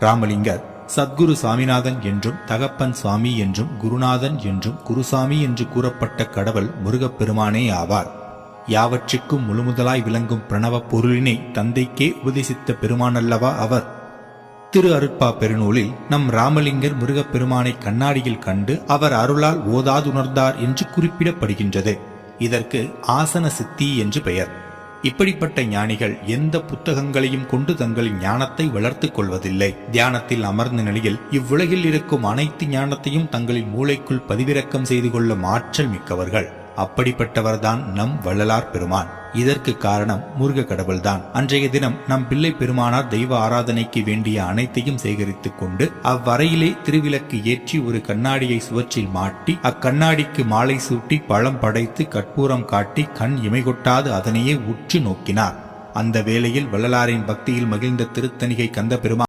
ராமலிங்கர் சத்குரு சாமிநாதன் என்றும் தகப்பன் சுவாமி என்றும் குருநாதன் என்றும் குருசாமி என்று கூறப்பட்ட கடவுள் முருகப்பெருமானே ஆவார். யாவற்றிற்கும் முழுமுதலாய் விளங்கும் பிரணவ பொருளினை தந்தைக்கே உபதேசித்த பெருமானல்லவா அவர்? திரு அருட்பா பெருநூலில் நம் ராமலிங்கர் முருகப்பெருமானை கண்ணாடியில் கண்டு அவர் அருளால் ஓதாதுணர்ந்தார் என்று குறிப்பிடப்படுகின்றது. இதற்கு ஆசன சித்தி என்று பெயர். இப்படிப்பட்ட ஞானிகள் எந்த புத்தகங்களையும் கொண்டு தங்களின் ஞானத்தை வளர்த்துக் கொள்வதில்லை. தியானத்தில் அமர்ந்த நிலையில் இவ்வுலகில் இருக்கும் அனைத்து ஞானத்தையும் தங்களின் மூளைக்குள் பதிவிறக்கம் செய்து கொள்ளும் ஆற்றல் மிக்கவர்கள். அப்படிப்பட்டவர்தான் நம் வள்ளலார் பெருமான். இதற்கு காரணம் முருக கடவுள்தான் அன்றைய தினம் நம் பிள்ளை பெருமானார் தெய்வ ஆராதனைக்கு வேண்டிய அனைத்தையும் சேகரித்துக் கொண்டு அவ்வரையிலே திருவிளக்கு ஏற்றி ஒரு கண்ணாடியை சுவற்றில் மாட்டி அக்கண்ணாடிக்கு மாலை சூட்டி பழம் படைத்து கற்பூரம் காட்டி கண் இமைகொட்டாது அதனையே உற்று நோக்கினார். அந்த வேளையில் வள்ளலாரின் பக்தியில் மகிழ்ந்த திருத்தணிகை கந்த பெருமா